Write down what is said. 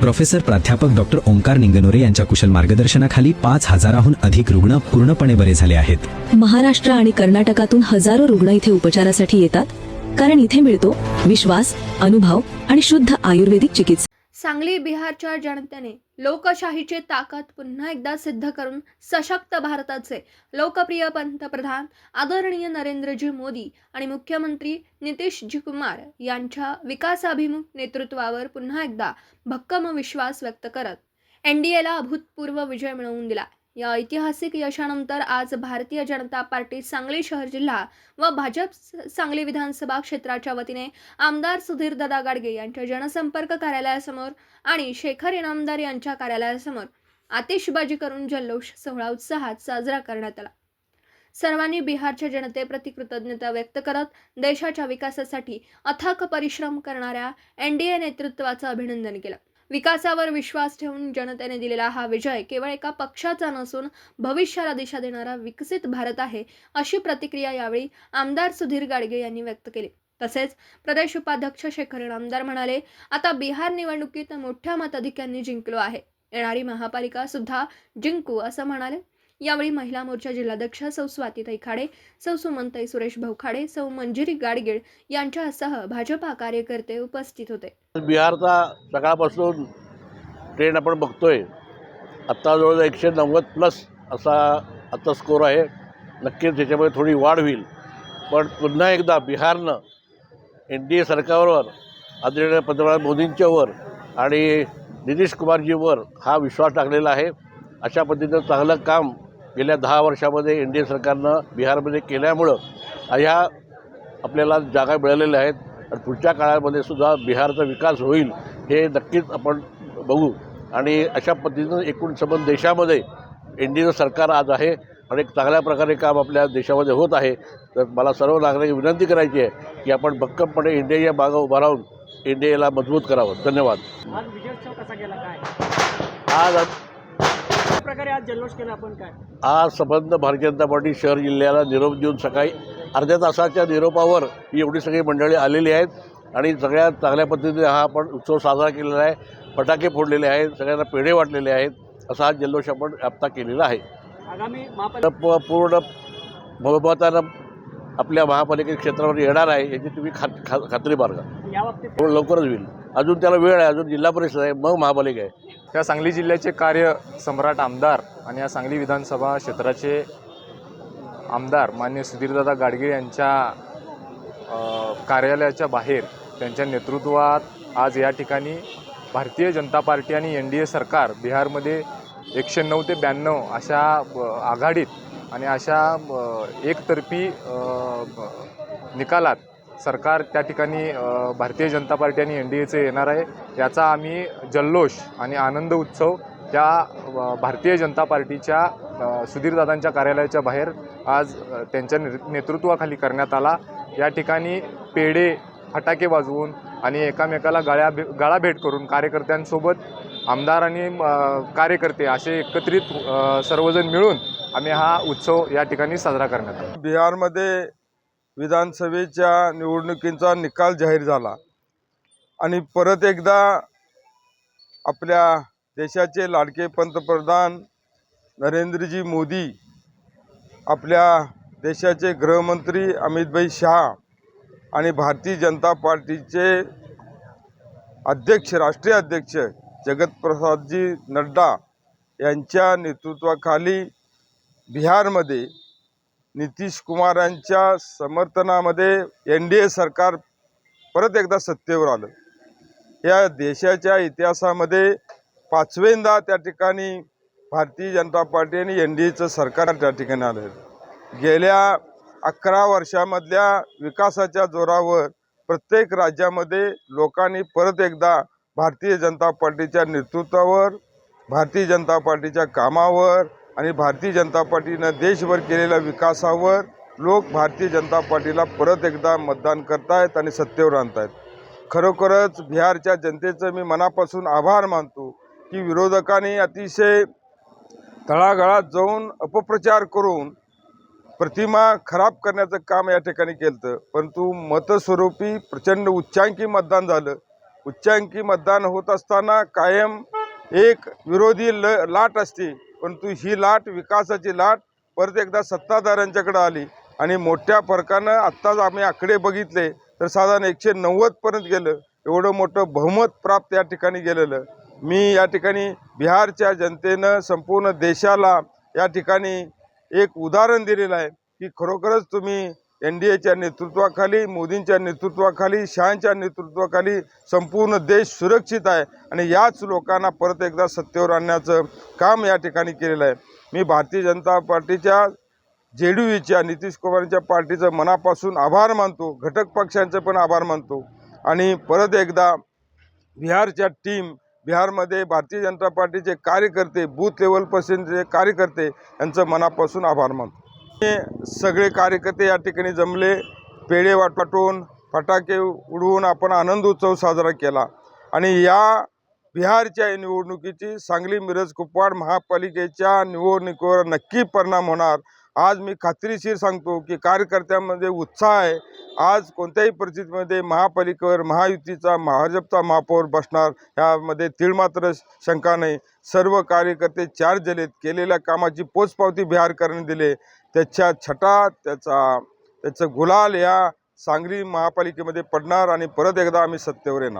Professor प्राध्यापक doctor Omkar Ningnore यांच्या कुशल मार्गदर्शनाखाली पाच हजाराहून अधिक रुग्ण पूर्णपणे बरे झाले आहेत. महाराष्ट्र आणि कर्नाटकातून हजारो रुग्ण इथे उपचारासाठी येतात कारण इथे मिळतो विश्वास अनुभव आणि शुद्ध आयुर्वेदिक चिकित्सा. सांगली बिहारच्या जनतेने लोकशाहीची ताकद पुन्हा एकदा सिद्ध करून सशक्त भारताचे लोकप्रिय पंतप्रधान आदरणीय नरेंद्रजी मोदी आणि मुख्यमंत्री नितीशजी कुमार यांच्या विकासाभिमुख नेतृत्वावर पुन्हा एकदा भक्कम विश्वास व्यक्त करत एन डी एला अभूतपूर्व विजय मिळवून दिला. या ऐतिहासिक यशानंतर आज भारतीय जनता पार्टी सांगली शहर जिल्हा व भाजप सांगली विधानसभा क्षेत्राच्या वतीने आमदार सुधीर दादा गाडगे यांच्या जनसंपर्क कार्यालयासमोर आणि शेखर इनामदार यांच्या कार्यालयासमोर आतिषबाजी करून जल्लोष सोहळा उत्साहात साजरा करण्यात आला. सर्वांनी बिहारच्या जनतेप्रती कृतज्ञता व्यक्त करत देशाच्या विकासासाठी अथाक परिश्रम करणाऱ्या एन डी ए नेतृत्वाचं अभिनंदन केलं. विकासावर विश्वास ठेवून जनतेने दिलेला हा विजय केवळ एका पक्षाचा नसून भविष्याला दिशा देणारा विकसित भारत आहे अशी प्रतिक्रिया यावेळी आमदार सुधीर गाडगे यांनी व्यक्त केली. तसेच प्रदेश उपाध्यक्ष शेखर आमदार म्हणाले आता बिहार निवडणुकीत मोठ्या मताधिक्यांनी जिंकलो आहे. येणारी महापालिका सुद्धा जिंकू असं म्हणाले. यावेळी महिला मोर्चा जिल्हाध्यक्ष सौ स्वातीताई खाडे सौ सुमनताई सुरेश भाऊखाडे सौ मंजिरी गाडगीळ यांच्यासह भाजपा कार्यकर्ते उपस्थित होते. बिहारचा सकाळपासून ट्रेंड आपण बघतोय. आत्ता जवळजवळ एकशे नव्वद प्लस असा आत्ता स्कोर आहे. नक्कीच त्याच्यामध्ये थोडी वाढ होईल. पण पुन्हा एकदा बिहारनं एन डी ए सरकारवर आदरणीय पंतप्रधान मोदींच्यावर आणि नितीश कुमारजीवर हा विश्वास टाकलेला आहे. अशा पद्धतीनं चांगलं काम गेल्या दहा वर्षामध्ये एन डी ए सरकारनं बिहारमध्ये केल्यामुळं ह्या आपल्याला जागा मिळालेल्या आहेत. आणि पुढच्या काळामध्ये सुद्धा बिहारचा विकास होईल हे नक्कीच आपण बघू. आणि अशा पद्धतीनं एकूण संबंध देशामध्ये एन डी एचं सरकार आज आहे. आणि एक चांगल्या प्रकारे काम आपल्या देशामध्ये होत आहे. तर मला सर्व नागरिक विनंती करायची आहे की आपण भक्कमपणे इंडियाच्या मागं उभा राहून इंडियाला मजबूत करावं. धन्यवाद. आज विजयोत्सव कसा गेला काय आज कशा प्रकारे आज जल्लोष केला आपण काय? आज संबंध भारतीय जनता पार्टी शहर जिल्ह्याला निरोप देऊन सकाळी अर्ध्या तासाच्या निरोपावर ही एवढी सगळी मंडळी आलेली आहेत. आणि सगळ्यात चांगल्या पद्धतीने हा आपण उत्सव साजरा केलेला आहे. फटाके फोडलेले आहेत. सगळ्यांना पेढे वाटलेले आहेत. असा हा जल्लोष आपण आत्ता केलेला आहे. आगामी महापालिका पूर्ण बहुमतानं आपल्या महापालिका क्षेत्रावर येणार आहे याची तुम्ही खात खा खात्री बाळगा लवकरच होईल. अजून त्याला वेळ आहे. अजून जिल्हा परिषद आहे मग महापालिका आहे. या सांगली जिल्ह्याचे कार्य सम्राट आमदार आणि या सांगली विधानसभा क्षेत्राचे आमदार मान्य सुधीरदादा गाडगे यांच्या कार्यालयाच्या बाहेर त्यांच्या नेतृत्वात आज या ठिकाणी भारतीय जनता पार्टी आणि एन डी ए सरकार बिहारमध्ये एकशे नऊ ते ब्याण्णव अशा आघाडीत आणि अशा एकतर्फी निकालात सरकार त्या ठिकाणी भारतीय जनता पार्टी आणि एन डी एचे येणार आहे. याचा आम्ही जल्लोष आणि आनंद उत्सव त्या भारतीय जनता पार्टीच्या सुधीरदादांच्या कार्यालयाच्या बाहेर आज त्यांच्या ने नेतृत्वाखाली करण्यात आला. या ठिकाणी पेढे फटाके वाजवून आणि एकामेकाला गळ्या भे गळा भेट करून कार्यकर्त्यांसोबत आमदार आणि कार्यकर्ते असे एकत्रित सर्वजण मिळून आम्ही हा उत्सव या ठिकाणी साजरा करण्यात आला. बिहारमध्ये विधानसभेच्या निवडणुकींचा निकाल जाहीर झाला. आणि परत एकदा आपल्या देशाचे लाडके पंतप्रधान नरेंद्रजी मोदी आपल्या देशाचे गृहमंत्री अमितभाई शहा आणि भारतीय जनता पार्टीचे अध्यक्ष राष्ट्रीय अध्यक्ष जगतप्रसादजी नड्डा यांच्या नेतृत्वाखाली बिहारमध्ये नितीश कुमारांच्या समर्थनामध्ये एन डी ए सरकार परत एकदा सत्तेवर आलं. या देशाच्या इतिहासामध्ये पाचवेंदा त्या ठिकाणी भारतीय जनता पार्टी आणि एन डी एचं सरकार त्या ठिकाणी आलं. गेल्या अकरा वर्षामधल्या विकासाच्या जोरावर प्रत्येक राज्यामध्ये लोकांनी परत एकदा भारतीय जनता पार्टीच्या नेतृत्वावर भारतीय जनता पार्टीच्या कामावर आणि भारतीय जनता पार्टीनं देशभर केलेल्या विकासावर लोक भारतीय जनता पार्टीला परत एकदा मतदान करतायत आणि सत्तेवर आणतायत. खरोखरच बिहारच्या जनतेचं मी मनापासून आभार मानतो की विरोधकांनी अतिशय तळागाळात जाऊन अपप्रचार करून प्रतिमा खराब करण्याचं काम या ठिकाणी केलं परंतु मतस्वरूपी प्रचंड उच्चांकी मतदान झालं. उच्चांकी मतदान होत असताना कायम एक विरोधी ल लाट असते. परंतु ही लाट विकासाची लाट परत एकदा सत्ताधाऱ्यांच्याकडे आली. आणि मोठ्या फरकानं आत्ताच आम्ही आकडे बघितले तर साधारण एकशे नव्वदपर्यंत गेलं. एवढं मोठं बहुमत प्राप्त या ठिकाणी गेलेलं. मी या ठिकाणी बिहारच्या जनतेनं संपूर्ण देशाला या ठिकाणी एक उदाहरण दिलेलं आहे की खरोखरच तुम्ही एन डी एच्या नेतृत्वाखाली मोदींच्या नेतृत्वाखाली शहांच्या नेतृत्वाखाली संपूर्ण देश सुरक्षित आहे आणि याच लोकांना परत एकदा सत्तेवर आणण्याचं काम या ठिकाणी केलेलं आहे. मी भारतीय जनता पार्टीच्या जे डी यूच्या नितीश कुमारच्या पार्टीचं मनापासून आभार मानतो घटक पक्षांचे पण आभार मानतो. आणि परत एकदा बिहारच्या टीम बिहारमध्ये भारतीय जनता पार्टीचे कार्यकर्ते बूथ लेवलपासूनचे कार्यकर्ते यांचं मनापासून आभार मानतो. हे सगळे कार्यकर्ते या ठिकाणी जमले. पेढे वाटून फटाके उडवून आपण आनंद उत्सव साजरा केला. आणि या बिहारच्या निवडणुकीची सांगली मिरज कुपवाड महापालिकेच्या निवडणुकीवर नक्की परिणाम होणार. आज मी खात्रीशीर सांगतो की कार्यकर्त्यांमध्ये उत्साह आहे. आज कोणत्याही परिस्थितीमध्ये महापालिकेवर महायुतीचा भाजपचा महापौर बसणार ह्यामध्ये तिळमात्र शंका नाही. सर्व कार्यकर्ते चार झालेत केलेल्या कामाची पोचपावती बिहारकरांनी दिले त्याच्या छटा त्याचा त्याचं गुलाल या सांगली महापालिकेमध्ये पडणार आणि परत एकदा आम्ही सत्तेवर येणार.